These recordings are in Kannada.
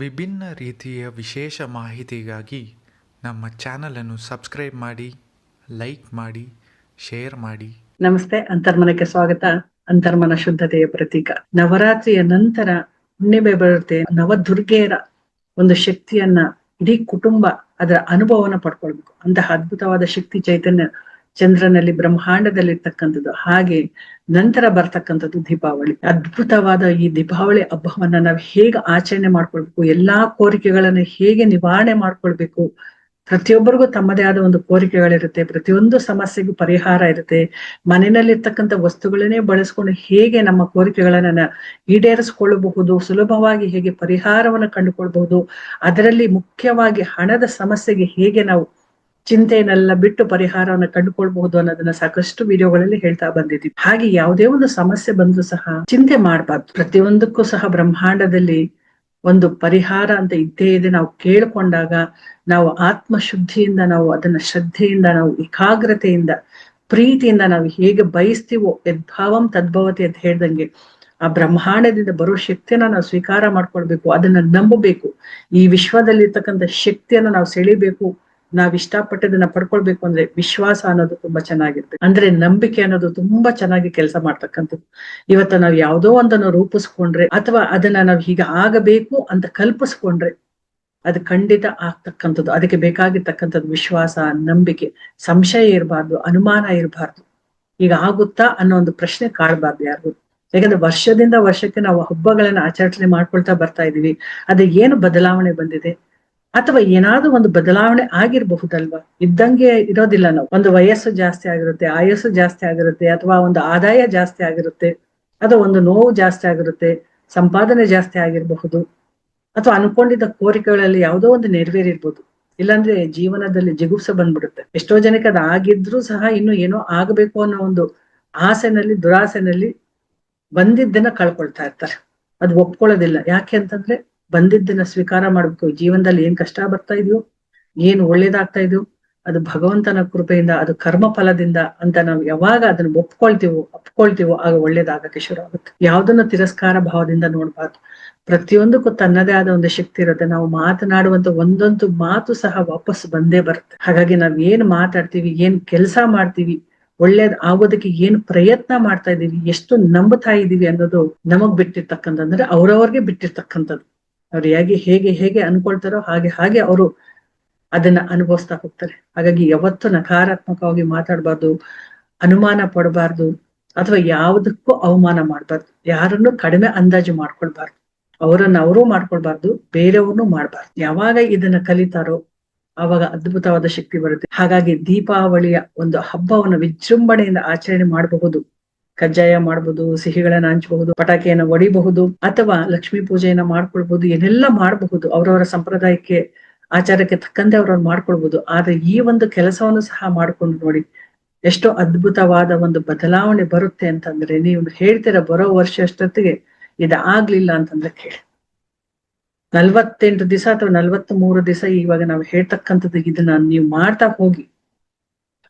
ವಿಭಿನ್ನ ರೀತಿಯ ವಿಶೇಷ ಮಾಹಿತಿಗಾಗಿ ನಮ್ಮ ಚಾನಲನ್ನು ಸಬ್ಸ್ಕ್ರೈಬ್ ಮಾಡಿ, ಲೈಕ್ ಮಾಡಿ, ಶೇರ್ ಮಾಡಿ. ನಮಸ್ತೆ, ಅಂತರ್ಮನಕ್ಕೆ ಸ್ವಾಗತ. ಅಂತರ್ಮನ ಶುದ್ಧತೆಯ ಪ್ರತೀಕ. ನವರಾತ್ರಿಯ ನಂತರ ಹುಣ್ಣಿಮೆ ಬರುತ್ತೆ. ನವದುರ್ಗೆಯರ ಒಂದು ಶಕ್ತಿಯನ್ನ ಇಡೀ ಕುಟುಂಬ ಅದರ ಅನುಭವನ ಪಡ್ಕೊಳ್ಬೇಕು. ಅಂತಹ ಅದ್ಭುತವಾದ ಶಕ್ತಿ ಚೈತನ್ಯ ಚಂದ್ರನಲ್ಲಿ ಬ್ರಹ್ಮಾಂಡದಲ್ಲಿರ್ತಕ್ಕಂಥದ್ದು, ಹಾಗೆ ನಂತರ ಬರ್ತಕ್ಕಂಥದ್ದು ದೀಪಾವಳಿ. ಅದ್ಭುತವಾದ ಈ ದೀಪಾವಳಿ ಹಬ್ಬವನ್ನ ನಾವು ಹೇಗೆ ಆಚರಣೆ ಮಾಡ್ಕೊಳ್ಬೇಕು, ಎಲ್ಲಾ ಕೋರಿಕೆಗಳನ್ನ ಹೇಗೆ ನಿವಾರಣೆ ಮಾಡ್ಕೊಳ್ಬೇಕು, ಪ್ರತಿಯೊಬ್ಬರಿಗೂ ತಮ್ಮದೇ ಆದ ಒಂದು ಕೋರಿಕೆಗಳಿರುತ್ತೆ, ಪ್ರತಿಯೊಂದು ಸಮಸ್ಯೆಗೂ ಪರಿಹಾರ ಇರುತ್ತೆ. ಮನೆಯಲ್ಲಿರ್ತಕ್ಕಂಥ ವಸ್ತುಗಳನ್ನೇ ಬಳಸ್ಕೊಂಡು ಹೇಗೆ ನಮ್ಮ ಕೋರಿಕೆಗಳನ್ನ ಈಡೇರಿಸಿಕೊಳ್ಳಬಹುದು, ಸುಲಭವಾಗಿ ಹೇಗೆ ಪರಿಹಾರವನ್ನು ಕಂಡುಕೊಳ್ಬಹುದು, ಅದರಲ್ಲಿ ಮುಖ್ಯವಾಗಿ ಹಣದ ಸಮಸ್ಯೆಗೆ ಹೇಗೆ ನಾವು ಚಿಂತೆಯನ್ನೆಲ್ಲ ಬಿಟ್ಟು ಪರಿಹಾರವನ್ನು ಕಂಡುಕೊಳ್ಬಹುದು ಅನ್ನೋದನ್ನ ಸಾಕಷ್ಟು ವಿಡಿಯೋಗಳಲ್ಲಿ ಹೇಳ್ತಾ ಬಂದಿದ್ದೀವಿ. ಹಾಗೆ ಯಾವುದೇ ಒಂದು ಸಮಸ್ಯೆ ಬಂದ್ರು ಸಹ ಚಿಂತೆ ಮಾಡಬಾರ್ದು. ಪ್ರತಿಯೊಂದಕ್ಕೂ ಸಹ ಬ್ರಹ್ಮಾಂಡದಲ್ಲಿ ಒಂದು ಪರಿಹಾರ ಅಂತ ಇದ್ದೇ ಇದೆ. ನಾವು ಕೇಳ್ಕೊಂಡಾಗ ನಾವು ಆತ್ಮಶುದ್ಧಿಯಿಂದ ನಾವು ಅದನ್ನ ಶ್ರದ್ಧೆಯಿಂದ ನಾವು ಏಕಾಗ್ರತೆಯಿಂದ ಪ್ರೀತಿಯಿಂದ ನಾವು ಹೇಗೆ ಬಯಸ್ತೀವೋ ಯದ್ಭಾವಂ ತದ್ಭವತಿ ಅಂತ ಹೇಳ್ದಂಗೆ ಆ ಬ್ರಹ್ಮಾಂಡದಿಂದ ಬರೋ ಶಕ್ತಿಯನ್ನ ನಾವು ಸ್ವೀಕಾರ ಮಾಡ್ಕೊಳ್ಬೇಕು. ಅದನ್ನ ನಂಬಬೇಕು. ಈ ವಿಶ್ವದಲ್ಲಿ ಇರ್ತಕ್ಕಂಥ ಶಕ್ತಿಯನ್ನ ನಾವು ಸೆಳಿಬೇಕು. ನಾವ್ ಇಷ್ಟಪಟ್ಟದನ್ನ ಪಡ್ಕೊಳ್ಬೇಕು ಅಂದ್ರೆ ವಿಶ್ವಾಸ ಅನ್ನೋದು ತುಂಬಾ ಚೆನ್ನಾಗಿರುತ್ತೆ. ಅಂದ್ರೆ ನಂಬಿಕೆ ಅನ್ನೋದು ತುಂಬಾ ಚೆನ್ನಾಗಿ ಕೆಲಸ ಮಾಡ್ತಕ್ಕಂಥದ್ದು. ಇವತ್ತ ನಾವು ಯಾವುದೋ ಒಂದನ್ನು ರೂಪಿಸ್ಕೊಂಡ್ರೆ ಅಥವಾ ಅದನ್ನ ನಾವು ಹೀಗೆ ಆಗಬೇಕು ಅಂತ ಕಲ್ಪಿಸ್ಕೊಂಡ್ರೆ ಅದು ಖಂಡಿತ ಆಗ್ತಕ್ಕಂಥದ್ದು. ಅದಕ್ಕೆ ಬೇಕಾಗಿರ್ತಕ್ಕಂಥದ್ದು ವಿಶ್ವಾಸ, ನಂಬಿಕೆ, ಸಂಶಯ ಇರಬಾರ್ದು, ಅನುಮಾನ ಇರಬಾರ್ದು. ಈಗ ಆಗುತ್ತಾ ಅನ್ನೋ ಒಂದು ಪ್ರಶ್ನೆ ಕಾಡಬಾರ್ದು ಯಾರಿಗೂ. ಯಾಕಂದ್ರೆ ವರ್ಷದಿಂದ ವರ್ಷಕ್ಕೆ ನಾವು ಹಬ್ಬಗಳನ್ನ ಆಚರಣೆ ಮಾಡ್ಕೊಳ್ತಾ ಬರ್ತಾ ಇದೀವಿ. ಅದ ಏನು ಬದಲಾವಣೆ ಬಂದಿದೆ? ಅಥವಾ ಏನಾದ್ರೂ ಒಂದು ಬದಲಾವಣೆ ಆಗಿರಬಹುದಲ್ವಾ? ಇದ್ದಂಗೆ ಇರೋದಿಲ್ಲ ನಾವು. ಒಂದು ವಯಸ್ಸು ಜಾಸ್ತಿ ಆಗಿರುತ್ತೆ, ಆಯಸ್ಸು ಜಾಸ್ತಿ ಆಗಿರುತ್ತೆ, ಅಥವಾ ಒಂದು ಆದಾಯ ಜಾಸ್ತಿ ಆಗಿರುತ್ತೆ ಅಥವಾ ಒಂದು ನೋವು ಜಾಸ್ತಿ ಆಗಿರುತ್ತೆ, ಸಂಪಾದನೆ ಜಾಸ್ತಿ ಆಗಿರಬಹುದು, ಅಥವಾ ಅನ್ಕೊಂಡಿದ್ದ ಕೋರಿಕೆಗಳಲ್ಲಿ ಯಾವುದೋ ಒಂದು ನೆರವೇರಿರ್ಬೋದು. ಇಲ್ಲಾಂದ್ರೆ ಜೀವನದಲ್ಲಿ ಜಿಗುಪ್ಸ ಬಂದ್ಬಿಡುತ್ತೆ. ಎಷ್ಟೋ ಜನಕ್ಕೆ ಅದು ಆಗಿದ್ರೂ ಸಹ ಇನ್ನು ಏನೋ ಆಗಬೇಕು ಅನ್ನೋ ಒಂದು ಆಸೆನಲ್ಲಿ, ದುರಾಸೆನಲ್ಲಿ ಬಂದಿದ್ದನ್ನ ಕಳ್ಕೊಳ್ತಾ ಇರ್ತಾರೆ. ಅದು ಒಪ್ಕೊಳ್ಳೋದಿಲ್ಲ. ಯಾಕೆ ಅಂತಂದ್ರೆ ಬಂದಿದ್ದನ್ನ ಸ್ವೀಕಾರ ಮಾಡ್ಬೇಕು. ಜೀವನದಲ್ಲಿ ಏನ್ ಕಷ್ಟ ಬರ್ತಾ ಇದೆಯೋ, ಏನ್ ಒಳ್ಳೇದಾಗ್ತಾ ಇದೆಯೋ, ಅದು ಭಗವಂತನ ಕೃಪೆಯಿಂದ, ಅದು ಕರ್ಮ ಫಲದಿಂದ ಅಂತ ನಾವು ಯಾವಾಗ ಅದನ್ನ ಒಪ್ಕೊಳ್ತೀವೋ ಅಪ್ಕೊಳ್ತೀವೋ ಆಗ ಒಳ್ಳೇದಾಗಕ್ಕೆ ಶುರು ಆಗುತ್ತೆ. ಯಾವ್ದನ್ನ ತಿರಸ್ಕಾರ ಭಾವದಿಂದ ನೋಡ್ಬಾರ್ದು. ಪ್ರತಿಯೊಂದಕ್ಕೂ ತನ್ನದೇ ಆದ ಒಂದು ಶಕ್ತಿ ಇರುತ್ತೆ. ನಾವು ಮಾತನಾಡುವಂತ ಒಂದೊಂದು ಮಾತು ಸಹ ವಾಪಸ್ ಬಂದೇ ಬರುತ್ತೆ. ಹಾಗಾಗಿ ನಾವ್ ಏನ್ ಮಾತಾಡ್ತೀವಿ, ಏನ್ ಕೆಲಸ ಮಾಡ್ತೀವಿ, ಒಳ್ಳೇದ್ ಆಗೋದಕ್ಕೆ ಏನ್ ಪ್ರಯತ್ನ ಮಾಡ್ತಾ ಇದೀವಿ ಎಷ್ಟು ನಂಬುತ್ತಾ ಇದೀವಿ ಅನ್ನೋದು ನಮಗ್ ಬಿಟ್ಟಿರ್ತಕ್ಕಂಥದ್ದು. ಅವ್ರವ್ರಿಗೆ ಬಿಟ್ಟಿರ್ತಕ್ಕಂಥದ್ದು. ಅವ್ರು ಹೇಗೆ ಹೇಗೆ ಹೇಗೆ ಅನ್ಕೊಳ್ತಾರೋ ಹಾಗೆ ಹಾಗೆ ಅವರು ಅದನ್ನ ಅನುಭವಿಸ್ತಾ ಹೋಗ್ತಾರೆ. ಹಾಗಾಗಿ ಯಾವತ್ತು ನಕಾರಾತ್ಮಕವಾಗಿ ಮಾತಾಡಬಾರ್ದು, ಅನುಮಾನ ಪಡಬಾರ್ದು, ಅಥವಾ ಯಾವುದಕ್ಕೂ ಅವಮಾನ ಮಾಡಬಾರ್ದು. ಯಾರನ್ನು ಕಡಿಮೆ ಅಂದಾಜು ಮಾಡ್ಕೊಳ್ಬಾರ್ದು. ಅವರನ್ನ ಅವರು ಮಾಡ್ಕೊಳ್ಬಾರ್ದು, ಬೇರೆಯವ್ರನ್ನು ಮಾಡ್ಬಾರ್ದು. ಯಾವಾಗ ಇದನ್ನ ಕಲಿತಾರೋ ಆವಾಗ ಅದ್ಭುತವಾದ ಶಕ್ತಿ ಬರುತ್ತೆ. ಹಾಗಾಗಿ ದೀಪಾವಳಿಯ ಒಂದು ಹಬ್ಬವನ್ನು ವಿಜೃಂಭಣೆಯಿಂದ ಆಚರಣೆ ಮಾಡಬಹುದು. ಕಜ್ಜಾಯ ಮಾಡಬಹುದು ಸಿಹಿಗಳನ್ನ ಹಂಚಬಹುದು, ಪಟಾಕಿಯನ್ನ ಒಡಿಬಹುದು ಅಥವಾ ಲಕ್ಷ್ಮೀ ಪೂಜೆಯನ್ನ ಮಾಡ್ಕೊಳ್ಬಹುದು, ಏನೆಲ್ಲ ಮಾಡಬಹುದು, ಅವರವರ ಸಂಪ್ರದಾಯಕ್ಕೆ, ಆಚಾರಕ್ಕೆ ತಕ್ಕಂತೆ ಅವ್ರವ್ರು ಮಾಡ್ಕೊಳ್ಬಹುದು. ಆದ್ರೆ ಈ ಒಂದು ಕೆಲಸವನ್ನು ಸಹ ಮಾಡ್ಕೊಂಡು ನೋಡಿ, ಎಷ್ಟೋ ಅದ್ಭುತವಾದ ಒಂದು ಬದಲಾವಣೆ ಬರುತ್ತೆ ಅಂತಂದ್ರೆ, ನೀವು ಹೇಳ್ತೀರ ಬರೋ ವರ್ಷ ಅಷ್ಟೊತ್ತಿಗೆ ಇದು ಆಗ್ಲಿಲ್ಲ ಅಂತಂದ್ರೆ ಕೇಳಿ. ನಲ್ವತ್ತೆಂಟು ದಿವಸ ಅಥವಾ ನಲ್ವತ್ತ್ ಮೂರು ದಿವಸ ಇವಾಗ ನಾವು ಹೇಳ್ತಕ್ಕಂಥದ್ದು ಇದನ್ನ ನೀವು ಮಾಡ್ತಾ ಹೋಗಿ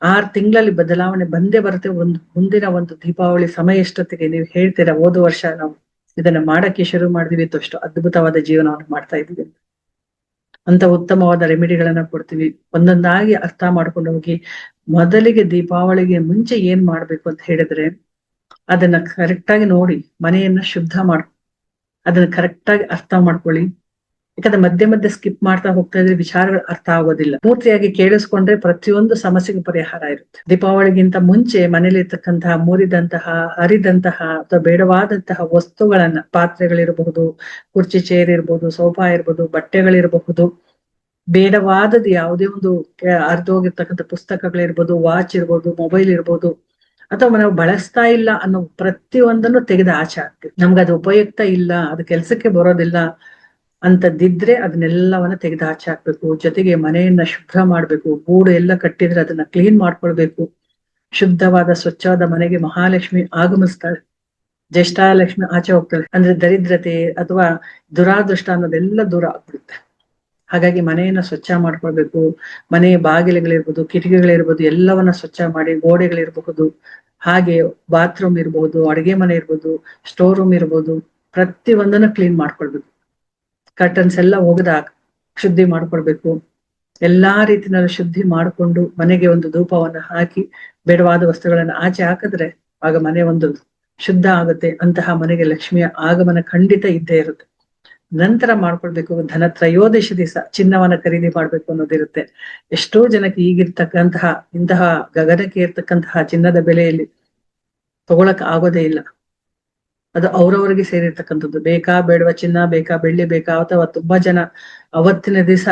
ಆರ್ ತಿಂಗಳಲ್ಲಿ ಬದಲಾವಣೆ ಬಂದೇ ಬರುತ್ತೆ. ಒಂದು ಮುಂದಿನ ಒಂದು ದೀಪಾವಳಿ ಸಮಯ ಎಷ್ಟೊತ್ತಿಗೆ ನೀವು ಹೇಳ್ತೀರಾ, ಹೋದ ವರ್ಷ ನಾವು ಇದನ್ನ ಮಾಡಕ್ಕೆ ಶುರು ಮಾಡಿದ್ವಿ ಅಷ್ಟು ಅದ್ಭುತವಾದ ಜೀವನವನ್ನು ಮಾಡ್ತಾ ಇದೀವಿ ಅಂತ. ಉತ್ತಮವಾದ ರೆಮಿಡಿಗಳನ್ನ ಕೊಡ್ತೀವಿ. ಒಂದೊಂದಾಗಿ ಅರ್ಥ ಮಾಡ್ಕೊಂಡು ಹೋಗಿ ಮೊದಲಿಗೆ ದೀಪಾವಳಿಗೆ ಮುಂಚೆ ಏನ್ ಮಾಡ್ಬೇಕು ಅಂತ ಹೇಳಿದ್ರೆ ಅದನ್ನ ಕರೆಕ್ಟ್ ಆಗಿ ನೋಡಿ, ಮನೆಯನ್ನ ಶುದ್ಧ ಮಾಡ್ಕೊ ಅದನ್ನ ಕರೆಕ್ಟ್ ಆಗಿ ಅರ್ಥ ಮಾಡ್ಕೊಳ್ಳಿ. ಯಾಕಂದ್ರೆ ಮಧ್ಯೆ ಮಧ್ಯೆ ಸ್ಕಿಪ್ ಮಾಡ್ತಾ ಹೋಗ್ತಾ ಇದ್ರೆ ವಿಚಾರಗಳು ಅರ್ಥ ಆಗೋದಿಲ್ಲ. ಪೂರ್ತಿಯಾಗಿ ಕೇಳಿಸ್ಕೊಂಡ್ರೆ ಪ್ರತಿಯೊಂದು ಸಮಸ್ಯೆಗೆ ಪರಿಹಾರ ಇರುತ್ತೆ. ದೀಪಾವಳಿಗಿಂತ ಮುಂಚೆ ಮನೇಲಿ ಇರ್ತಕ್ಕಂತಹ ಮುರಿದಂತಹ, ಹರಿದಂತಹ ಅಥವಾ ಬೇಡವಾದಂತಹ ವಸ್ತುಗಳನ್ನ, ಪಾತ್ರೆಗಳಿರಬಹುದು, ಕುರ್ಚಿ ಚೇರ್ ಇರ್ಬೋದು ಸೋಫಾ ಇರ್ಬೋದು, ಬಟ್ಟೆಗಳಿರಬಹುದು, ಬೇಡವಾದದ್ದು ಯಾವುದೇ ಒಂದು ಅರ್ಧೋಗಿರ್ತಕ್ಕಂಥ ಪುಸ್ತಕಗಳಿರ್ಬೋದು ವಾಚ್ ಇರ್ಬೋದು ಮೊಬೈಲ್ ಇರ್ಬೋದು, ಅಥವಾ ನಾವು ಬಳಸ್ತಾ ಇಲ್ಲ ಅನ್ನೋ ಪ್ರತಿಯೊಂದನ್ನು ತೆಗೆದು ಆಚೆ ಹಾಕ್ತೀವಿ. ನಮ್ಗೆ ಅದು ಉಪಯುಕ್ತ ಇಲ್ಲ, ಅದು ಕೆಲಸಕ್ಕೆ ಬರೋದಿಲ್ಲ ಅಂತದಿದ್ರೆ ಅದನ್ನೆಲ್ಲವನ್ನ ತೆಗೆದು ಆಚೆ ಹಾಕ್ಬೇಕು. ಜೊತೆಗೆ ಮನೆಯನ್ನ ಶುಭ್ರ ಮಾಡ್ಬೇಕು. ಗೂಡು ಎಲ್ಲ ಕಟ್ಟಿದ್ರೆ ಅದನ್ನ ಕ್ಲೀನ್ ಮಾಡ್ಕೊಳ್ಬೇಕು. ಶುದ್ಧವಾದ, ಸ್ವಚ್ಛವಾದ ಮನೆಗೆ ಮಹಾಲಕ್ಷ್ಮಿ ಆಗಮಿಸ್ತಾಳೆ. ಜ್ಯೇಷ್ಠಾಲಕ್ಷ್ಮಿ ಆಚೆ ಹೋಗ್ತಾಳೆ. ಅಂದ್ರೆ ದರಿದ್ರತೆ ಅಥವಾ ದುರಾದೃಷ್ಟ ಅನ್ನೋದೆಲ್ಲ ದೂರ ಆಗ್ಬಿಡುತ್ತೆ. ಹಾಗಾಗಿ ಮನೆಯನ್ನ ಸ್ವಚ್ಛ ಮಾಡ್ಕೊಳ್ಬೇಕು. ಮನೆ ಬಾಗಿಲುಗಳಿರ್ಬೋದು, ಕಿಟಕಿಗಳಿರ್ಬೋದು, ಎಲ್ಲವನ್ನ ಸ್ವಚ್ಛ ಮಾಡಿ ಗೋಡೆಗಳಿರ್ಬಹುದು. ಹಾಗೆ ಬಾತ್ರೂಮ್ ಇರ್ಬೋದು, ಅಡುಗೆ ಮನೆ ಇರ್ಬೋದು ಸ್ಟೋರ್ ರೂಮ್ ಇರ್ಬೋದು. ಪ್ರತಿ ಕ್ಲೀನ್ ಮಾಡ್ಕೊಳ್ಬೇಕು. ಕರ್ಟನ್ಸ್ ಎಲ್ಲ ಒಗೆದಾಗ ಶುದ್ಧಿ ಮಾಡ್ಕೊಳ್ಬೇಕು ಎಲ್ಲಾ ರೀತಿನಲ್ಲೂ ಶುದ್ಧಿ ಮಾಡಿಕೊಂಡು ಮನೆಗೆ ಒಂದು ಧೂಪವನ್ನ ಹಾಕಿ ಬೇಡವಾದ ವಸ್ತುಗಳನ್ನ ಆಚೆ ಹಾಕಿದ್ರೆ ಆಗ ಮನೆ ಒಂದು ಶುದ್ಧ ಆಗುತ್ತೆ. ಅಂತಹ ಮನೆಗೆ ಲಕ್ಷ್ಮಿಯ ಆಗಮನ ಖಂಡಿತ ಇದ್ದೇ ಇರುತ್ತೆ. ನಂತರ ಮಾಡ್ಕೊಳ್ಬೇಕು ಧನ ತ್ರಯೋದಶಿ ದಿವಸ ಚಿನ್ನವನ್ನ ಖರೀದಿ ಮಾಡ್ಬೇಕು ಅನ್ನೋದಿರುತ್ತೆ ಎಷ್ಟೋ ಜನಕ್ಕೆ ಈಗಿರ್ತಕ್ಕಂತಹ ಇಂತಹ ಗಗನಕ್ಕೆ ಇರ್ತಕ್ಕಂತಹ ಚಿನ್ನದ ಬೆಲೆಯಲ್ಲಿ ತಗೊಳಕ್ ಆಗೋದೇ ಇಲ್ಲ. ಅದು ಅವ್ರವ್ರಿಗೆ ಸೇರಿರ್ತಕ್ಕಂಥದ್ದು. ಬೇಕಾ, ಬೇಡವ, ಚಿನ್ನ, ಬೇಕಾ, ಬೆಳ್ಳಿ ಬೇಕಾ, ಅಥವಾ ತುಂಬಾ ಜನ ಅವತ್ತಿನ ದಿವಸ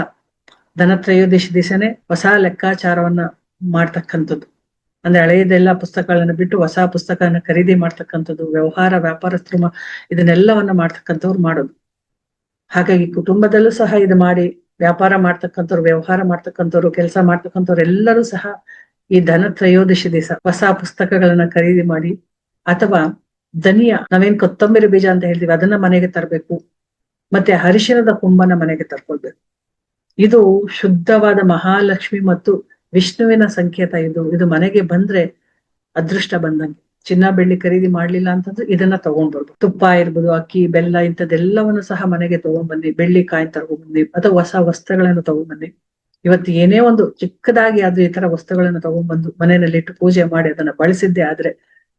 ಧನತ್ರಯೋದಶಿ ದಿವಸನೇ ಹೊಸ ಲೆಕ್ಕಾಚಾರವನ್ನ ಮಾಡ್ತಕ್ಕಂಥದ್ದು. ಅಂದ್ರೆ ಹಳೆಯದೆಲ್ಲ ಪುಸ್ತಕಗಳನ್ನು ಬಿಟ್ಟು ಹೊಸ ಪುಸ್ತಕನ ಖರೀದಿ ಮಾಡ್ತಕ್ಕಂಥದ್ದು, ವ್ಯವಹಾರ ವ್ಯಾಪಾರಸ್ಥರು ಇದನ್ನೆಲ್ಲವನ್ನ ಮಾಡ್ತಕ್ಕಂಥವ್ರು ಮಾಡೋದು. ಹಾಗಾಗಿ ಕುಟುಂಬದಲ್ಲೂ ಸಹ ಇದು ಮಾಡಿ, ವ್ಯಾಪಾರ ಮಾಡ್ತಕ್ಕಂಥವ್ರು, ವ್ಯವಹಾರ ಮಾಡ್ತಕ್ಕಂಥವ್ರು, ಕೆಲಸ ಮಾಡ್ತಕ್ಕಂಥವ್ರು ಎಲ್ಲರೂ ಸಹ ಈ ಧನ ತ್ರಯೋದಶಿ ದಿವಸ ಹೊಸ ಪುಸ್ತಕಗಳನ್ನ ಖರೀದಿ ಮಾಡಿ, ಅಥವಾ ಧನಿಯ, ನಾವೇನ್ ಕೊತ್ತಂಬರಿ ಬೀಜ ಅಂತ ಹೇಳ್ತೀವಿ, ಅದನ್ನ ಮನೆಗೆ ತರಬೇಕು. ಮತ್ತೆ ಹರಿಶಿನದ ಕುಂಭನ ಮನೆಗೆ ತರ್ಕೊಳ್ಬೇಕು. ಇದು ಶುದ್ಧವಾದ ಮಹಾಲಕ್ಷ್ಮಿ ಮತ್ತು ವಿಷ್ಣುವಿನ ಸಂಕೇತ ಇದು. ಇದು ಮನೆಗೆ ಬಂದ್ರೆ ಅದೃಷ್ಟ ಬಂದಂಗೆ. ಚಿನ್ನ, ಬೆಳ್ಳಿ ಖರೀದಿ ಮಾಡ್ಲಿಲ್ಲ ಅಂತಂದ್ರೆ ಇದನ್ನ ತಗೊಂಡ್ ಬರ್ಬೋದು ತುಪ್ಪ ಇರ್ಬೋದು, ಅಕ್ಕಿ, ಬೆಲ್ಲ ಇಂಥದ್ದೆಲ್ಲವನ್ನು ಸಹ ಮನೆಗೆ ತಗೊಂಡ್ಬನ್ನಿ. ಬೆಳ್ಳಿ ಕಾಯಿ ತಗೊಂಡ್ಬನ್ನಿ ಅಥವಾ ಹೊಸ ವಸ್ತ್ರಗಳನ್ನು ತಗೊಂಡ್ಬನ್ನಿ. ಇವತ್ತು ಏನೇ ಒಂದು ಚಿಕ್ಕದಾಗಿ ಆದ್ರೂ ಈ ತರ ವಸ್ತುಗಳನ್ನು ತಗೊಂಡ್ಬಂದು ಮನೆಯಲ್ಲಿ ಇಟ್ಟು ಪೂಜೆ ಮಾಡಿ ಅದನ್ನ ಬಳಸಿದ್ದೆ ಆದ್ರೆ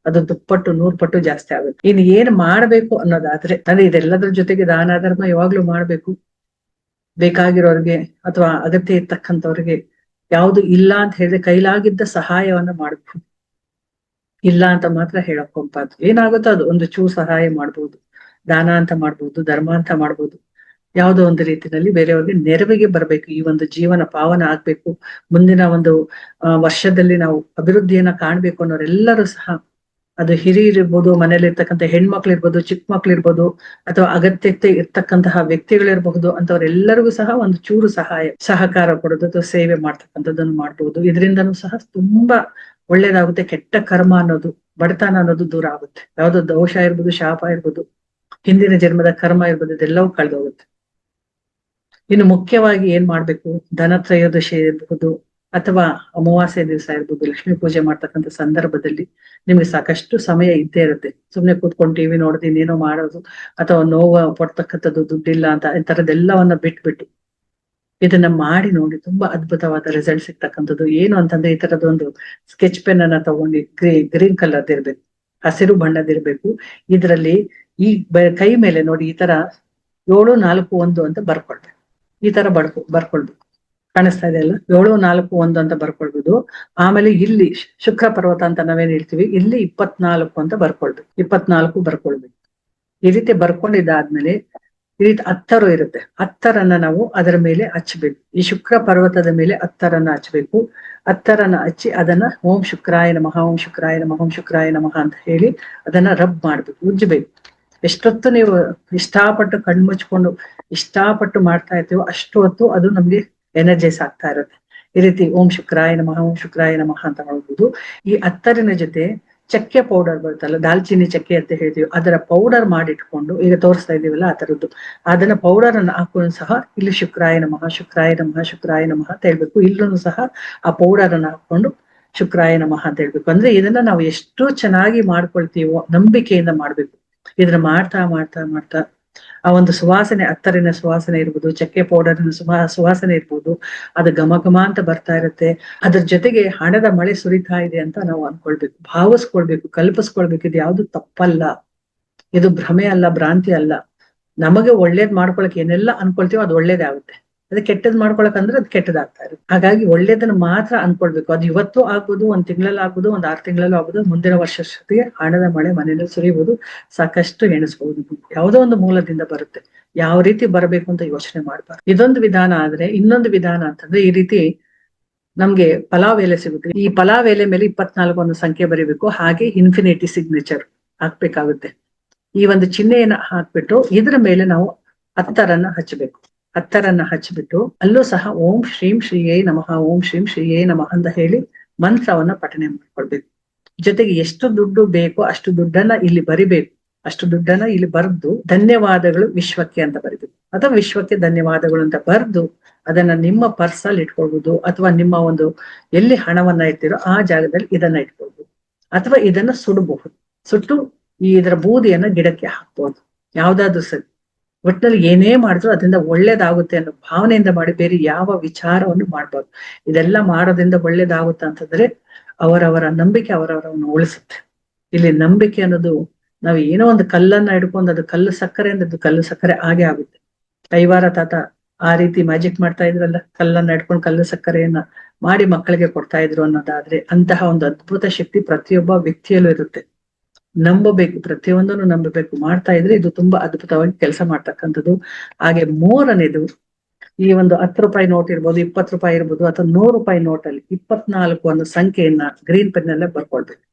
ಅದು ದುಪ್ಪಟ್ಟು ನೂರ್ ಪಟ್ಟು ಜಾಸ್ತಿ ಆಗುತ್ತೆ. ಇನ್ನು ಏನ್ ಮಾಡ್ಬೇಕು ಅನ್ನೋದಾದ್ರೆ, ಅಂದ್ರೆ ಇದೆಲ್ಲದ್ರ ಜೊತೆಗೆ ದಾನ, ಧರ್ಮ ಯಾವಾಗ್ಲೂ ಮಾಡ್ಬೇಕು. ಬೇಕಾಗಿರೋರ್ಗೆ ಅಥವಾ ಅಗತ್ಯ ಇರ್ತಕ್ಕಂಥವ್ರಿಗೆ ಯಾವುದು ಇಲ್ಲ ಅಂತ ಹೇಳಿದ್ರೆ ಕೈಲಾಗಿದ್ದ ಸಹಾಯವನ್ನ ಮಾಡಬಹುದು ಇಲ್ಲ ಅಂತ ಮಾತ್ರ ಹೇಳಕ್ ಏನಾಗುತ್ತೋ ಅದು, ಒಂದು ಚೂ ಸಹಾಯ ಮಾಡ್ಬೋದು. ದಾನ ಅಂತ ಮಾಡ್ಬೋದು, ಧರ್ಮ ಅಂತ ಮಾಡ್ಬೋದು. ಯಾವುದೋ ಒಂದು ರೀತಿಯಲ್ಲಿ ಬೇರೆಯವ್ರಿಗೆ ನೆರವಿಗೆ ಬರ್ಬೇಕು. ಈ ಒಂದು ಜೀವನ ಪಾವನ ಆಗ್ಬೇಕು. ಮುಂದಿನ ಒಂದು ವರ್ಷದಲ್ಲಿ ನಾವು ಅಭಿವೃದ್ಧಿಯನ್ನ ಕಾಣ್ಬೇಕು ಅನ್ನೋರೆಲ್ಲರೂ ಸಹ ಅದು ಹಿರಿಯರಿರ್ಬೋದು ಮನೇಲಿ ಇರ್ತಕ್ಕಂಥ ಹೆಣ್ಮಕ್ಳು ಇರ್ಬೋದು ಚಿಕ್ಕ ಮಕ್ಳು ಇರ್ಬೋದು ಅಥವಾ ಅಗತ್ಯತೆ ಇರ್ತಕ್ಕಂತಹ ವ್ಯಕ್ತಿಗಳಿರಬಹುದು, ಅಂತವರೆಲ್ಲರಿಗೂ ಸಹ ಒಂದು ಚೂರು ಸಹಾಯ, ಸಹಕಾರ ಕೊಡೋದು ಅಥವಾ ಸೇವೆ ಮಾಡ್ತಕ್ಕಂಥದ್ದನ್ನು ಮಾಡ್ಬೋದು. ಇದರಿಂದನೂ ಸಹ ತುಂಬಾ ಒಳ್ಳೇದಾಗುತ್ತೆ. ಕೆಟ್ಟ ಕರ್ಮ ಅನ್ನೋದು, ಬಡತನ ಅನ್ನೋದು ದೂರ ಆಗುತ್ತೆ. ಯಾವ್ದೋ ದೋಷ ಇರ್ಬೋದು, ಶಾಪ ಇರ್ಬೋದು, ಹಿಂದಿನ ಜನ್ಮದ ಕರ್ಮ ಇರ್ಬೋದು, ಇದೆಲ್ಲವೂ ಕಳೆದೋಗುತ್ತೆ. ಇನ್ನು ಮುಖ್ಯವಾಗಿ ಏನ್ ಮಾಡ್ಬೇಕು? ಧನ ತ್ರಯೋದಶಿ ಇರ್ಬಹುದು ಅಥವಾ ಅಮಾವಾಸ್ಯೆ ದಿವಸ ಇರ್ಬೋದು, ಲಕ್ಷ್ಮೀ ಪೂಜೆ ಮಾಡ್ತಕ್ಕಂತ ಸಂದರ್ಭದಲ್ಲಿ ನಿಮ್ಗೆ ಸಾಕಷ್ಟು ಸಮಯ ಇದ್ದೇ ಇರುತ್ತೆ. ಸುಮ್ನೆ ಕೂತ್ಕೊಂಡು ಟಿವಿ ನೋಡೋದು, ಇನ್ನೇನೋ ಮಾಡೋದು, ಅಥವಾ ನೋವು ಪಡ್ತಕ್ಕಂಥದ್ದು ದುಡ್ಡಿಲ್ಲ ಅಂತ ಈ ತರದೆಲ್ಲವನ್ನ ಬಿಟ್ಬಿಟ್ಟು ಇದನ್ನ ಮಾಡಿ ನೋಡಿ ತುಂಬಾ ಅದ್ಭುತವಾದ ರಿಸಲ್ಟ್ ಸಿಗ್ತಕ್ಕಂಥದ್ದು. ಏನು ಅಂತಂದ್ರೆ ಈ ತರದೊಂದು ಸ್ಕೆಚ್ ಪೆನ್ ಅನ್ನ ತಗೊಂಡು ಗ್ರೀ ಗ್ರೀನ್ ಕಲರ್ ಇರ್ಬೇಕು, ಹಸಿರು ಬಣ್ಣದಿರ್ಬೇಕು ಇದರಲ್ಲಿ ಈ ಕೈ ಮೇಲೆ ನೋಡಿ ಈ ತರ ಏಳು ನಾಲ್ಕು ಒಂದು ಅಂತ ಬರ್ಕೊಳ್ಬೇಕು. ಈ ತರ ಬಡ್ಕೊ ಬರ್ಕೊಳ್ಬೇಕು. ಕಾಣಿಸ್ತಾ ಇದೆ ಅಲ್ಲ ಏಳು, ನಾಲ್ಕು, ಒಂದು ಅಂತ ಬರ್ಕೊಳ್ಬೋದು. ಆಮೇಲೆ ಇಲ್ಲಿ ಶುಕ್ರ ಪರ್ವತ ಅಂತ ನಾವೇನ್ ಹೇಳ್ತೀವಿ? ಇಲ್ಲಿ ಇಪ್ಪತ್ನಾಲ್ಕು ಅಂತ ಬರ್ಕೊಳ್ಬೇಕು. ಇಪ್ಪತ್ನಾಲ್ಕು ಬರ್ಕೊಳ್ಬೇಕು. ಈ ರೀತಿ ಬರ್ಕೊಂಡಿದ್ದಾದ್ಮೇಲೆ ಈ ರೀತಿ ಹತ್ತರು ಇರುತ್ತೆ. ಹತ್ತರನ್ನ ನಾವು ಅದರ ಮೇಲೆ ಹಚ್ಚಬೇಕು ಈ ಶುಕ್ರ ಪರ್ವತದ ಮೇಲೆ ಹತ್ತರನ್ನ ಹಚ್ಚಬೇಕು ಹತ್ತರನ್ನ ಹಚ್ಚಿ ಅದನ್ನ ಓಂ ಶುಕ್ರಾಯ ನಮಃ, ಓಂ ಶುಕ್ರಾಯ ನಮಃ, ಓಂ ಶುಕ್ರಾಯ ನಮಃ ಅಂತ ಹೇಳಿ ಅದನ್ನ ರಬ್ ಮಾಡ್ಬೇಕು, ಉಜ್ಜಬೇಕು. ಎಷ್ಟೊತ್ತು ನೀವು ಇಷ್ಟಪಟ್ಟು ಕಣ್ಮುಚ್ಕೊಂಡು ಇಷ್ಟಪಟ್ಟು ಮಾಡ್ತಾ ಇರ್ತೀವೋ ಅಷ್ಟು ಹೊತ್ತು ಅದು ನಮ್ಗೆ ಎನರ್ಜೈಸ್ ಆಗ್ತಾ ಇರುತ್ತೆ. ಈ ರೀತಿ ಓಂ ಶುಕ್ರಾಯ ನಮಃ, ಓಂ ಶುಕ್ರಾಯ ನಮಃ ಅಂತ ಹೇಳ್ಬೋದು ಈ ಅತ್ತರಿನ ಜೊತೆ ಚಕ್ಕೆ ಪೌಡರ್ ಬರುತ್ತಲ್ಲ, ದಾಲ್ಚಿನ್ನಿ ಚಕ್ಕೆ ಅಂತ ಹೇಳ್ತೀವಿ, ಅದರ ಪೌಡರ್ ಮಾಡಿಟ್ಕೊಂಡು, ಈಗ ತೋರಿಸ್ತಾ ಇದೀವಲ್ಲ ಆ ತರದ್ದು ಅದನ್ನ ಪೌಡರ್ ಅನ್ನು ಹಾಕೊಂಡು ಸಹ ಇಲ್ಲಿ ಶುಕ್ರಾಯ ನಮಃ ಶುಕ್ರಾಯ ನಮಃ ಶುಕ್ರಾಯ ನಮಃ ಅಂತ ಹೇಳ್ಬೇಕು. ಇಲ್ಲೂ ಸಹ ಆ ಪೌಡರ್ ಅನ್ನ ಹಾಕೊಂಡು ಶುಕ್ರಾಯ ನಮಃ ಅಂತ ಹೇಳ್ಬೇಕು. ಅಂದ್ರೆ ಇದನ್ನ ನಾವು ಎಷ್ಟು ಚೆನ್ನಾಗಿ ಮಾಡ್ಕೊಳ್ತೀವೋ ನಂಬಿಕೆಯಿಂದ ಮಾಡ್ಬೇಕು. ಇದನ್ನ ಮಾಡ್ತಾ ಮಾಡ್ತಾ ಮಾಡ್ತಾ ಆ ಒಂದು ಸುವಾಸನೆ, ಅತ್ತರಿನ ಸುವಾಸನೆ ಇರ್ಬೋದು, ಚಕ್ಕೆ ಪೌಡರ್ನ ಸುವಾ, ಸುವಾಸನೆ ಇರ್ಬೋದು, ಅದು ಘಮ ಘಮ ಅಂತ ಬರ್ತಾ ಇರುತ್ತೆ. ಅದ್ರ ಜೊತೆಗೆ ಹಣದ ಮಳೆ ಸುರಿತಾ ಇದೆ ಅಂತ ನಾವು ಅನ್ಕೊಳ್ಬೇಕು. ಭಾವಿಸ್ಕೊಳ್ಬೇಕು, ಕಲ್ಪಿಸ್ಕೊಳ್ಬೇಕು. ಇದು ಯಾವ್ದು ತಪ್ಪಲ್ಲ. ಇದು ಭ್ರಮೆ ಅಲ್ಲ, ಭ್ರಾಂತಿ ಅಲ್ಲ. ನಮಗೆ ಒಳ್ಳೇದ್ ಮಾಡ್ಕೊಳಕ್ ಏನೆಲ್ಲ ಅನ್ಕೊಳ್ತೀವೋ ಅದು ಒಳ್ಳೇದೇ ಆಗುತ್ತೆ ಅದು ಕೆಟ್ಟದ್ ಮಾಡ್ಕೊಳಕ್ ಅಂದ್ರೆ ಅದು ಕೆಟ್ಟದಾಗ್ತಾ ಇರುತ್ತೆ. ಹಾಗಾಗಿ ಒಳ್ಳೇದನ್ನ ಮಾತ್ರ ಅನ್ಕೊಳ್ಬೇಕು. ಅದು ಇವತ್ತು ಆಗ್ಬೋದು, ಒಂದ್ ತಿಂಗಳಲ್ಲಿ ಆಗ್ಬೋದು, ಒಂದ್ ಆರು ತಿಂಗಳಲ್ಲೂ ಆಗ್ಬೋದು, ಮುಂದಿನ ವರ್ಷಕ್ಕೆ ಹಣದ ಮಳೆ ಮನೇಲಿ ಸುರಿಯುವುದು ಸಾಕಷ್ಟು ಎಣಿಸ್ಬಹುದು ಯಾವುದೋ ಒಂದು ಮೂಲದಿಂದ ಬರುತ್ತೆ. ಯಾವ ರೀತಿ ಬರಬೇಕು ಅಂತ ಯೋಚನೆ ಮಾಡ್ಬಾರ್ದು. ಇದೊಂದು ವಿಧಾನ ಆದ್ರೆ ಇನ್ನೊಂದು ವಿಧಾನ ಅಂತಂದ್ರೆ ಈ ರೀತಿ ನಮ್ಗೆ ಪಲಾವ್ ಎಲೆ ಸಿಗುತ್ತೆ. ಈ ಪಲಾವ್ ಎಲೆ ಮೇಲೆ ಇಪ್ಪತ್ನಾಲ್ಕು ಒಂದು ಸಂಖ್ಯೆ ಬರೀಬೇಕು. ಹಾಗೆ ಇನ್ಫಿನಿಟಿ ಸಿಗ್ನೇಚರ್ ಹಾಕ್ಬೇಕಾಗುತ್ತೆ. ಈ ಒಂದು ಚಿಹ್ನೆಯನ್ನ ಹಾಕ್ಬಿಟ್ಟು ಇದ್ರ ಮೇಲೆ ನಾವು ಹತ್ತರನ್ನ ಹಚ್ಚಬೇಕು. ಹತ್ತರನ್ನ ಹಚ್ಚಿಬಿಟ್ಟು ಅಲ್ಲೂ ಸಹ ಓಂ ಶ್ರೀಂ ಶ್ರೀಯೇ ನಮಃ, ಓಂ ಶ್ರೀಂ ಶ್ರೀಯೇ ನಮಃ ಅಂತ ಹೇಳಿ ಮಂತ್ರವನ್ನ ಪಠನೆ ಮಾಡ್ಕೊಳ್ಬೇಕು. ಜೊತೆಗೆ ಎಷ್ಟು ದುಡ್ಡು ಬೇಕೋ ಅಷ್ಟು ದುಡ್ಡನ್ನ ಇಲ್ಲಿ ಬರಿಬೇಕು. ಅಷ್ಟು ದುಡ್ಡನ್ನ ಇಲ್ಲಿ ಬರೆದು ಧನ್ಯವಾದಗಳು ವಿಶ್ವಕ್ಕೆ ಅಂತ ಬರಿಬೇಕು. ಅಥವಾ ವಿಶ್ವಕ್ಕೆ ಧನ್ಯವಾದಗಳು ಅಂತ ಬರೆದು ಅದನ್ನ ನಿಮ್ಮ ಪರ್ಸ್ ಅಲ್ಲಿ ಇಟ್ಕೊಳ್ಬಹುದು ಅಥವಾ ನಿಮ್ಮ ಒಂದು ಎಲ್ಲಿ ಹಣವನ್ನ ಇಡ್ತೀರೋ ಆ ಜಾಗದಲ್ಲಿ ಇದನ್ನ ಇಟ್ಕೊಳ್ಬಹುದು ಅಥವಾ ಇದನ್ನ ಸುಡಬಹುದು. ಸುಟ್ಟು ಈ ಇದರ ಬೂದಿಯನ್ನ ಗಿಡಕ್ಕೆ ಹಾಕ್ಬೋದು. ಯಾವ್ದಾದ್ರು ಸರಿ. ಒಟ್ಟಿನಲ್ಲಿ ಏನೇ ಮಾಡಿದ್ರು ಅದರಿಂದ ಒಳ್ಳೇದಾಗುತ್ತೆ ಅನ್ನೋ ಭಾವನೆಯಿಂದ ಮಾಡಿ ಬೇರೆ ಯಾವ ವಿಚಾರವನ್ನು ಮಾಡ್ಬಾರ್ದು. ಇದೆಲ್ಲ ಮಾಡೋದ್ರಿಂದ ಒಳ್ಳೇದಾಗುತ್ತೆ ಅಂತಂದ್ರೆ ಅವರವರ ನಂಬಿಕೆ ಅವರವರನ್ನು ಉಳಿಸುತ್ತೆ. ಇಲ್ಲಿ ನಂಬಿಕೆ ಅನ್ನೋದು ನಾವು ಏನೋ ಒಂದು ಕಲ್ಲನ್ನ ಹಿಡ್ಕೊಂಡು ಅದು ಕಲ್ಲು ಸಕ್ಕರೆ ಅಂದ್ರೆ ಅದು ಕಲ್ಲು ಸಕ್ಕರೆ ಹಾಗೆ ಆಗುತ್ತೆ. ಕೈವಾರ ತಾತ ಆ ರೀತಿ ಮ್ಯಾಜಿಕ್ ಮಾಡ್ತಾ ಇದ್ರಲ್ಲ, ಕಲ್ಲನ್ನ ಹಿಡ್ಕೊಂಡು ಕಲ್ಲು ಸಕ್ಕರೆಯನ್ನ ಮಾಡಿ ಮಕ್ಕಳಿಗೆ ಕೊಡ್ತಾ ಇದ್ರು ಅನ್ನೋದಾದ್ರೆ ಅಂತಹ ಒಂದು ಅದ್ಭುತ ಶಕ್ತಿ ಪ್ರತಿಯೊಬ್ಬ ವ್ಯಕ್ತಿಯಲ್ಲೂ ಇರುತ್ತೆ. ನಂಬಬೇಕು, ಪ್ರತಿಯೊಂದನ್ನು ನಂಬಬೇಕು, ಮಾಡ್ತಾ ಇದ್ರೆ ಇದು ತುಂಬಾ ಅದ್ಭುತವಾಗಿ ಕೆಲಸ ಮಾಡ್ತಕ್ಕಂಥದ್ದು. ಹಾಗೆ ಮೂರನೇದು, ಈ ಒಂದು ಹತ್ತು ರೂಪಾಯಿ ನೋಟ್ ಇರ್ಬೋದು, ಇಪ್ಪತ್ತು ರೂಪಾಯಿ ಇರ್ಬೋದು, ಅಥವಾ ನೂರು ರೂಪಾಯಿ ನೋಟ್ ಅಲ್ಲಿ ಇಪ್ಪತ್ನಾಲ್ಕು ಅನ್ನೋ ಸಂಖ್ಯೆಯನ್ನ ಗ್ರೀನ್ ಪೆನ್ ಅಲ್ಲೇ ಬರ್ಕೊಳ್ಬೇಕು.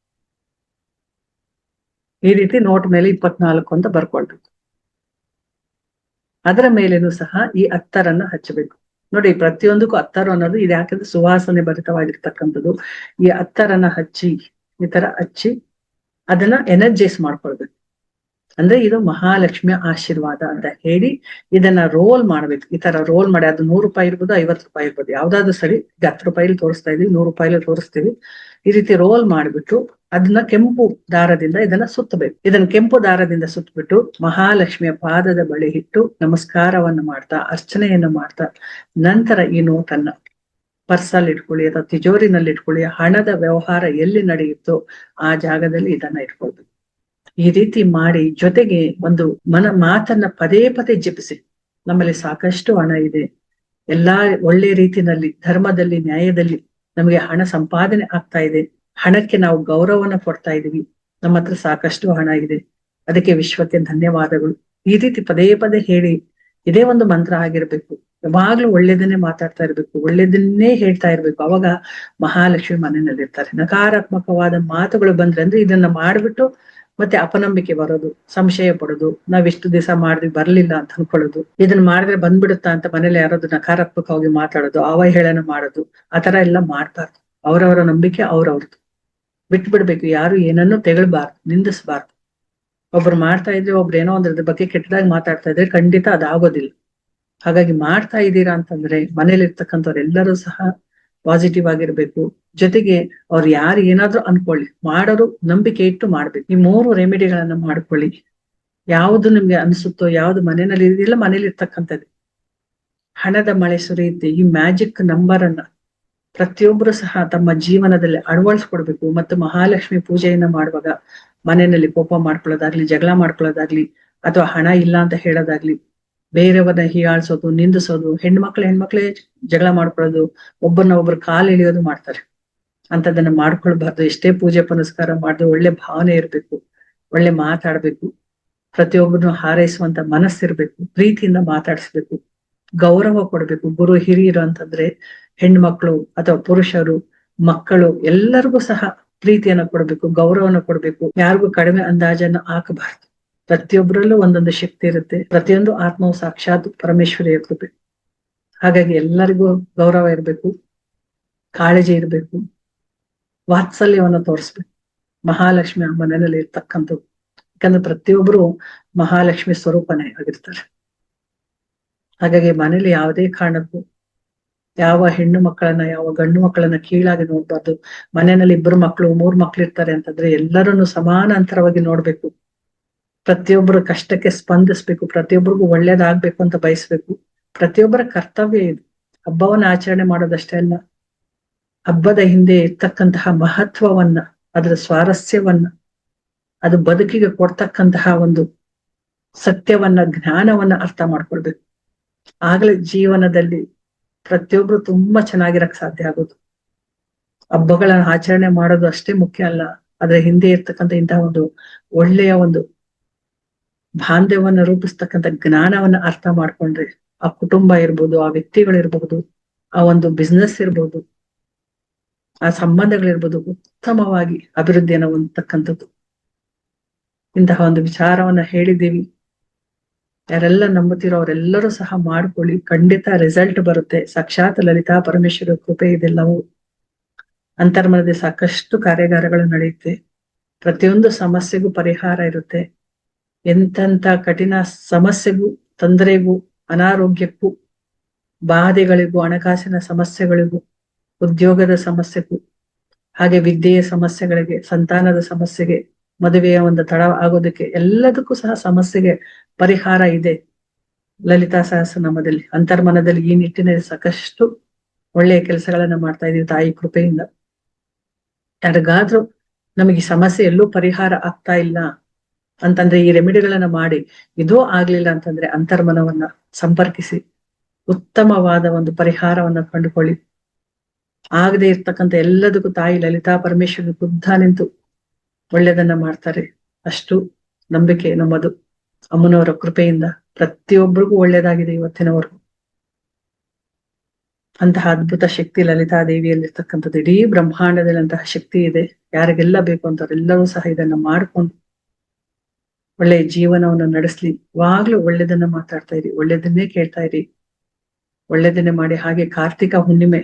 ಈ ರೀತಿ ನೋಟ್ ಮೇಲೆ ಇಪ್ಪತ್ನಾಲ್ಕು ಅಂತ ಬರ್ಕೊಳ್ಬೇಕು. ಅದರ ಮೇಲೇನು ಸಹ ಈ ಅತ್ತರನ್ನ ಹಚ್ಚಬೇಕು. ನೋಡಿ, ಪ್ರತಿಯೊಂದಕ್ಕೂ ಹತ್ತರು ಅನ್ನೋದು ಇದು ಯಾಕಂದ್ರೆ ಸುವಾಸನೆ ಭರಿತವಾಗಿರ್ತಕ್ಕಂಥದ್ದು. ಈ ಅತ್ತರನ್ನ ಹಚ್ಚಿ, ಈ ತರ ಹಚ್ಚಿ ಅದನ್ನ ಎನರ್ಜೈಸ್ ಮಾಡ್ಕೊಳ್ಬೇಕು. ಅಂದ್ರೆ ಇದು ಮಹಾಲಕ್ಷ್ಮಿಯ ಆಶೀರ್ವಾದ ಅಂತ ಹೇಳಿ ಇದನ್ನ ರೋಲ್ ಮಾಡ್ಬೇಕು. ಈ ತರ ರೋಲ್ ಮಾಡಿ ಅದು ನೂರು ರೂಪಾಯಿ ಇರ್ಬೋದು, ಐವತ್ತು ರೂಪಾಯಿ ಇರ್ಬೋದು. ಯಾವ್ದಾದ್ರು ಸರಿ ಹತ್ತು ರೂಪಾಯಿಲಿ ತೋರಿಸ್ತಾ ಇದೀವಿ, ನೂರು ರೂಪಾಯಿಲಿ ತೋರಿಸ್ತೀವಿ. ಈ ರೀತಿ ರೋಲ್ ಮಾಡಿಬಿಟ್ಟು ಅದನ್ನ ಕೆಂಪು ದಾರದಿಂದ ಇದನ್ನ ಸುತ್ತಬೇಕು. ಇದನ್ನ ಕೆಂಪು ದಾರದಿಂದ ಸುತ್ತಬಿಟ್ಟು ಮಹಾಲಕ್ಷ್ಮಿಯ ಪಾದದ ಬಳಿ ಇಟ್ಟು ನಮಸ್ಕಾರವನ್ನು ಮಾಡ್ತಾ, ಅರ್ಚನೆಯನ್ನು ಮಾಡ್ತಾ, ನಂತರ ಈ ನೋಟನ್ನ ಪರ್ಸಲ್ಲಿ ಇಟ್ಕೊಳ್ಳಿ ಅಥವಾ ತಿಜೋರಿನಲ್ಲಿ ಇಟ್ಕೊಳ್ಳಿ, ಹಣದ ವ್ಯವಹಾರ ಎಲ್ಲಿ ನಡೆಯುತ್ತೋ ಆ ಜಾಗದಲ್ಲಿ ಇದನ್ನ ಇಟ್ಕೊಳ್ಬೇಕು. ಈ ರೀತಿ ಮಾಡಿ ಜೊತೆಗೆ ಒಂದು ಮನ ಮಾತನ್ನ ಪದೇ ಪದೇ ಜಪಿಸಿ. ನಮ್ಮಲ್ಲಿ ಸಾಕಷ್ಟು ಹಣ ಇದೆ. ಎಲ್ಲಾ ಒಳ್ಳೆ ರೀತಿನಲ್ಲಿ ಧರ್ಮದಲ್ಲಿ, ನ್ಯಾಯದಲ್ಲಿ ನಮಗೆ ಹಣ ಸಂಪಾದನೆ ಆಗ್ತಾ ಇದೆ. ಹಣಕ್ಕೆ ನಾವು ಗೌರವನ ಕೊಡ್ತಾ ಇದೀವಿ. ನಮ್ಮ ಹತ್ರ ಸಾಕಷ್ಟು ಹಣ ಇದೆ. ಅದಕ್ಕೆ ವಿಶ್ವಕ್ಕೆ ಧನ್ಯವಾದಗಳು. ಈ ರೀತಿ ಪದೇ ಪದೇ ಹೇಳಿ, ಇದೇ ಒಂದು ಮಂತ್ರ ಆಗಿರ್ಬೇಕು. ಯಾವಾಗ್ಲೂ ಒಳ್ಳೇದನ್ನೇ ಮಾತಾಡ್ತಾ ಇರ್ಬೇಕು, ಒಳ್ಳೇದನ್ನೇ ಹೇಳ್ತಾ ಇರ್ಬೇಕು. ಅವಾಗ ಮಹಾಲಕ್ಷ್ಮಿ ಮನೆಯಲ್ಲಿರ್ತಾರೆ ನಕಾರಾತ್ಮಕವಾದ ಮಾತುಗಳು ಬಂದ್ರೆ ಅಂದ್ರೆ ಇದನ್ನ ಮಾಡ್ಬಿಟ್ಟು ಮತ್ತೆ ಅಪನಂಬಿಕೆ ಬರೋದು, ಸಂಶಯ ಪಡೋದು, ನಾವ್ ಎಷ್ಟು ದಿವಸ ಮಾಡಿದ್ವಿ, ಬರ್ಲಿಲ್ಲ ಅಂತ ಅನ್ಕೊಳ್ಳೋದು. ಇದನ್ನ ಮಾಡಿದ್ರೆ ಬಂದ್ಬಿಡುತ್ತಾ ಅಂತ ಮನೇಲಿ ಯಾರಾದ್ರು ನಕಾರಾತ್ಮಕವಾಗಿ ಮಾತಾಡೋದು, ಅವಹೇಳನ ಮಾಡೋದು ಆತರ ಎಲ್ಲ ಮಾಡ್ಬಾರ್ದು. ಅವರವರ ನಂಬಿಕೆ ಅವ್ರವ್ರದ್ದು. ಬಿಟ್ಟು ಬಿಡ್ಬೇಕು ಯಾರು ಏನನ್ನೂ ತೆಗಳ್ಬಾರ್ದು, ನಿಂದಿಸ್ಬಾರ್ದು. ಒಬ್ರು ಮಾಡ್ತಾ ಇದ್ರೆ ಒಬ್ರು ಏನೋ ಒಂದ್ರ ಬಗ್ಗೆ ಕೆಟ್ಟದಾಗಿ ಮಾತಾಡ್ತಾ ಇದ್ರೆ ಖಂಡಿತ ಅದಾಗೋದಿಲ್ಲ. ಹಾಗಾಗಿ ಮಾಡ್ತಾ ಇದ್ದೀರಾ ಅಂತಂದ್ರೆ ಮನೇಲಿ ಇರ್ತಕ್ಕಂಥವ್ರೆಲ್ಲರೂ ಸಹ ಪಾಸಿಟಿವ್ ಆಗಿರ್ಬೇಕು. ಜೊತೆಗೆ ಅವ್ರು ಯಾರು ಏನಾದ್ರೂ ಅನ್ಕೊಳ್ಳಿ. ಮಾಡೋರು ನಂಬಿಕೆ ಇಟ್ಟು ಮಾಡ್ಬೇಕು. ಈ ಮೂರು ರೆಮಿಡಿಗಳನ್ನ ಮಾಡ್ಕೊಳ್ಳಿ. ಯಾವುದು ನಿಮ್ಗೆ ಅನ್ಸುತ್ತೋ, ಯಾವ್ದು ಮನೆಯಲ್ಲಿ ಇದೆಯಲ್ಲ ಮನೇಲಿ ಇರ್ತಕ್ಕಂಥದ್ದು ಹಣದ ಮಳೆ ಸುರಿಯುತ್ತೆ. ಈ ಮ್ಯಾಜಿಕ್ ನಂಬರ್ ಅನ್ನ ಪ್ರತಿಯೊಬ್ರು ಸಹ ತಮ್ಮ ಜೀವನದಲ್ಲಿ ಅಳವಡಿಸ್ಕೊಡ್ಬೇಕು ಮತ್ತು ಮಹಾಲಕ್ಷ್ಮಿ ಪೂಜೆಯನ್ನ ಮಾಡುವಾಗ ಮನೆಯಲ್ಲಿ ಕೋಪ ಮಾಡ್ಕೊಳ್ಳೋದಾಗ್ಲಿ, ಜಗಳ ಮಾಡ್ಕೊಳ್ಳೋದಾಗ್ಲಿ, ಅಥವಾ ಹಣ ಇಲ್ಲ ಅಂತ ಹೇಳೋದಾಗ್ಲಿ ಬೇರೆಯವರನ್ನ ಹೀಯಾಳ್ಸೋದು, ನಿಂದಿಸೋದು, ಹೆಣ್ಮಕ್ಳು ಹೆಣ್ಮಕ್ಳೇ ಜಗಳ ಮಾಡ್ಕೊಳ್ಳೋದು, ಒಬ್ಬರನ್ನ ಒಬ್ಬರು ಕಾಲು ಎಳಿಯೋದು ಮಾಡ್ತಾರೆ. ಅಂತದನ್ನ ಮಾಡ್ಕೊಳ್ಬಾರ್ದು. ಎಷ್ಟೇ ಪೂಜೆ ಪುನಸ್ಕಾರ ಮಾಡಿದ್ರು ಒಳ್ಳೆ ಭಾವನೆ ಇರ್ಬೇಕು, ಒಳ್ಳೆ ಮಾತಾಡ್ಬೇಕು, ಪ್ರತಿಯೊಬ್ಬರನ್ನು ಹಾರೈಸುವಂತ ಮನಸ್ಸಿರ್ಬೇಕು, ಪ್ರೀತಿಯಿಂದ ಮಾತಾಡಿಸ್ಬೇಕು, ಗೌರವ ಕೊಡ್ಬೇಕು. ಗುರು ಹಿರಿಯರು ಅಂತಂದ್ರೆ ಹೆಣ್ಮಕ್ಳು ಅಥವಾ ಪುರುಷರು, ಮಕ್ಕಳು ಎಲ್ಲರಿಗೂ ಸಹ ಪ್ರೀತಿಯನ್ನ ಕೊಡ್ಬೇಕು ಗೌರವನ ಕೊಡ್ಬೇಕು. ಯಾರಿಗೂ ಕಡಿಮೆ ಅಂದಾಜನ್ನ ಹಾಕಬಾರ್ದು. ಪ್ರತಿಯೊಬ್ಬರಲ್ಲೂ ಒಂದೊಂದು ಶಕ್ತಿ ಇರುತ್ತೆ. ಪ್ರತಿಯೊಂದು ಆತ್ಮವು ಸಾಕ್ಷಾತ್ ಪರಮೇಶ್ವರಿಯ ಕೃಪೆ. ಹಾಗಾಗಿ ಎಲ್ಲರಿಗೂ ಗೌರವ ಇರಬೇಕು. ಕಾಳಜಿ ಇರಬೇಕು. ವಾತ್ಸಲ್ಯವನ್ನು ತೋರಿಸ್ಬೇಕು. ಮಹಾಲಕ್ಷ್ಮಿ ಆ ಮನೆಯಲ್ಲಿ ಇರ್ತಕ್ಕಂಥದ್ದು. ಯಾಕಂದ್ರೆ ಪ್ರತಿಯೊಬ್ಬರು ಮಹಾಲಕ್ಷ್ಮಿ ಸ್ವರೂಪನೇ ಆಗಿರ್ತಾರೆ. ಹಾಗಾಗಿ ಮನೇಲಿ ಯಾವುದೇ ಕಾರಣಕ್ಕೂ ಯಾವ ಹೆಣ್ಣು ಮಕ್ಕಳನ್ನ, ಯಾವ ಗಂಡು ಮಕ್ಕಳನ್ನ ಕೀಳಾಗಿ ನೋಡ್ಬಾರ್ದು. ಮನೆಯಲ್ಲಿ ಇಬ್ಬರು ಮಕ್ಕಳು ಮೂರ್ ಮಕ್ಳು ಇರ್ತಾರೆ ಅಂತಂದ್ರೆ ಎಲ್ಲರನ್ನು ಸಮಾನಾಂತರವಾಗಿ ನೋಡ್ಬೇಕು. ಪ್ರತಿಯೊಬ್ಬರ ಕಷ್ಟಕ್ಕೆ ಸ್ಪಂದಿಸ್ಬೇಕು, ಪ್ರತಿಯೊಬ್ಬರಿಗೂ ಒಳ್ಳೇದಾಗ್ಬೇಕು ಅಂತ ಬಯಸ್ಬೇಕು. ಪ್ರತಿಯೊಬ್ಬರ ಕರ್ತವ್ಯ ಇದು. ಹಬ್ಬವನ್ನ ಆಚರಣೆ ಮಾಡೋದಷ್ಟೇ ಅಲ್ಲ. ಹಬ್ಬದ ಹಿಂದೆ ಇರ್ತಕ್ಕಂತಹ ಮಹತ್ವವನ್ನ, ಅದರ ಸ್ವಾರಸ್ಯವನ್ನ, ಅದು ಬದುಕಿಗೆ ಕೊಡ್ತಕ್ಕಂತಹ ಒಂದು ಸತ್ಯವನ್ನ, ಜ್ಞಾನವನ್ನ ಅರ್ಥ ಮಾಡ್ಕೊಳ್ಬೇಕು. ಆಗ್ಲೇ ಜೀವನದಲ್ಲಿ ಪ್ರತಿಯೊಬ್ರು ತುಂಬಾ ಚೆನ್ನಾಗಿರಕ್ ಸಾಧ್ಯ ಆಗೋದು. ಹಬ್ಬಗಳನ್ನ ಆಚರಣೆ ಮಾಡೋದು ಅಷ್ಟೇ ಮುಖ್ಯ ಅಲ್ಲ. ಅದ್ರ ಹಿಂದೆ ಇರ್ತಕ್ಕಂಥ ಇಂತಹ ಒಂದು ಒಳ್ಳೆಯ ಒಂದು ಬಾಂಧವ್ಯವನ್ನ ರೂಪಿಸ್ತಕ್ಕಂಥ ಜ್ಞಾನವನ್ನ ಅರ್ಥ ಮಾಡ್ಕೊಂಡ್ರೆ ಆ ಕುಟುಂಬ ಇರ್ಬೋದು, ಆ ವ್ಯಕ್ತಿಗಳಿರ್ಬಹುದು ಆ ಒಂದು ಬಿಸ್ನೆಸ್ ಇರ್ಬೋದು, ಆ ಸಂಬಂಧಗಳಿರ್ಬೋದು ಉತ್ತಮವಾಗಿ ಅಭಿವೃದ್ಧಿಯನ್ನು ಹೊಂದತಕ್ಕಂಥದ್ದು. ಇಂತಹ ಒಂದು ವಿಚಾರವನ್ನ ಹೇಳಿದ್ದೀವಿ. ಯಾರೆಲ್ಲ ನಂಬುತ್ತಿರೋ ಅವರೆಲ್ಲರೂ ಸಹ ಮಾಡ್ಕೊಳ್ಳಿ. ಖಂಡಿತ ರಿಸಲ್ಟ್ ಬರುತ್ತೆ. ಸಾಕ್ಷಾತ್ ಲಲಿತಾ ಪರಮೇಶ್ವರ ಕೃಪೆ ಇದೆಲ್ಲವೂ ಅಂತರ್ಮನದಲ್ಲಿ ಸಾಕಷ್ಟು ಕಾರ್ಯಾಗಾರಗಳು ನಡೆಯುತ್ತೆ. ಪ್ರತಿಯೊಂದು ಸಮಸ್ಯೆಗೂ ಪರಿಹಾರ ಇರುತ್ತೆ. ಎಂತೆಂತ ಕಠಿಣ ಸಮಸ್ಯೆಗೂ, ತೊಂದರೆಗೂ, ಅನಾರೋಗ್ಯಕ್ಕೂ, ಬಾಧೆಗಳಿಗೂ, ಹಣಕಾಸಿನ ಸಮಸ್ಯೆಗಳಿಗೂ, ಉದ್ಯೋಗದ ಸಮಸ್ಯೆಗೂ, ಹಾಗೆ ವಿದ್ಯೆಯ ಸಮಸ್ಯೆಗಳಿಗೆ, ಸಂತಾನದ ಸಮಸ್ಯೆಗೆ ಮದುವೆಯ ಒಂದು ತಡ ಆಗೋದಕ್ಕೆ ಎಲ್ಲದಕ್ಕೂ ಸಹ ಸಮಸ್ಯೆಗೆ ಪರಿಹಾರ ಇದೆ. ಲಲಿತಾ ಸಹಸ್ರನಾಮದಲ್ಲಿ, ಅಂತರ್ಮನದಲ್ಲಿ ಈ ನಿಟ್ಟಿನಲ್ಲಿ ಸಾಕಷ್ಟು ಒಳ್ಳೆಯ ಕೆಲಸಗಳನ್ನ ಮಾಡ್ತಾ ಇದೀವಿ ತಾಯಿ ಕೃಪೆಯಿಂದ. ಯಾರಿಗಾದ್ರೂ ನಮಗೆ ಸಮಸ್ಯೆ ಎಲ್ಲೂ ಪರಿಹಾರ ಆಗ್ತಾ ಇಲ್ಲ. ಅಂತಂದ್ರೆ ಈ ರೆಮಿಡಿಗಳನ್ನ ಮಾಡಿ ಇದೂ ಆಗ್ಲಿಲ್ಲ ಅಂತಂದ್ರೆ ಅಂತರ್ಮನವನ್ನ ಸಂಪರ್ಕಿಸಿ, ಉತ್ತಮವಾದ ಒಂದು ಪರಿಹಾರವನ್ನ ಕಂಡುಕೊಳ್ಳಿ. ಆಗದೆ ಇರ್ತಕ್ಕಂಥ ಎಲ್ಲದಕ್ಕೂ ತಾಯಿ ಲಲಿತಾ ಪರಮೇಶ್ವರ ಬುದ್ಧ ನಿಂತು ಒಳ್ಳೆಯದನ್ನ ಮಾಡ್ತಾರೆ. ಅಷ್ಟು ನಂಬಿಕೆ ನಮ್ಮದು. ಅಮ್ಮನವರ ಕೃಪೆಯಿಂದ ಪ್ರತಿಯೊಬ್ಬರಿಗೂ ಒಳ್ಳೇದಾಗಿದೆ ಇವತ್ತಿನವರೆಗೂ. ಅಂತಹ ಅದ್ಭುತ ಶಕ್ತಿ ಲಲಿತಾ ದೇವಿಯಲ್ಲಿರ್ತಕ್ಕಂಥದ್ದು. ಇಡೀ ಬ್ರಹ್ಮಾಂಡದಲ್ಲಿ ಅಂತಹ ಶಕ್ತಿ ಇದೆ. ಯಾರಿಗೆಲ್ಲ ಬೇಕು ಅಂತವ್ರೆಲ್ಲರೂ ಸಹ ಇದನ್ನ ಮಾಡ್ಕೊಂಡು ಒಳ್ಳೆಯ ಜೀವನವನ್ನು ನಡೆಸ್ಲಿ. ಯಾವಾಗ್ಲೂ ಒಳ್ಳೇದನ್ನ ಮಾತಾಡ್ತಾ ಇರಿ, ಒಳ್ಳೇದನ್ನೇ ಕೇಳ್ತಾ ಇರಿ. ಒಳ್ಳೇದನ್ನೇ ಮಾಡಿ. ಹಾಗೆ ಕಾರ್ತಿಕ ಹುಣ್ಣಿಮೆ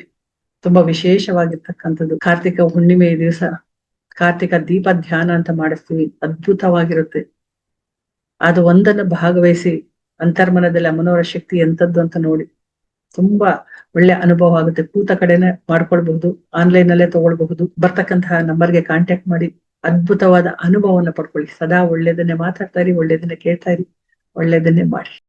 ತುಂಬಾ ವಿಶೇಷವಾಗಿರ್ತಕ್ಕಂಥದ್ದು. ಕಾರ್ತಿಕ ಹುಣ್ಣಿಮೆ ದಿವಸ ಕಾರ್ತಿಕ ದೀಪ ಧ್ಯಾನ ಅಂತ ಮಾಡಿಸ್ತೀವಿ. ಅದ್ಭುತವಾಗಿರುತ್ತೆ. ಅದು ಒಂದನ್ನು ಭಾಗವಹಿಸಿ ಅಂತರ್ಮನದಲ್ಲಿ ಅಮ್ಮನವರ ಶಕ್ತಿ ಎಂತದ್ದು ಅಂತ ನೋಡಿ ತುಂಬಾ ಒಳ್ಳೆ ಅನುಭವ ಆಗುತ್ತೆ. ಕೂತ ಕಡೆನೆ ಮಾಡ್ಕೊಳ್ಬಹುದು ಆನ್ಲೈನ್ ಅಲ್ಲೇ ತಗೊಳ್ಬಹುದು. ಬರ್ತಕ್ಕಂತಹ ನಂಬರ್ಗೆ ಕಾಂಟ್ಯಾಕ್ಟ್ ಮಾಡಿ. ಅದ್ಭುತವಾದ ಅನುಭವವನ್ನು ಪಡ್ಕೊಳ್ಳಿ. ಸದಾ ಒಳ್ಳೇದನ್ನೇ ಮಾತಾಡ್ತಾ ಇರಿ ಒಳ್ಳೇದನ್ನೇ ಕೇಳ್ತಾ ಇರಿ ಒಳ್ಳೇದನ್ನೇ ಮಾಡಿ.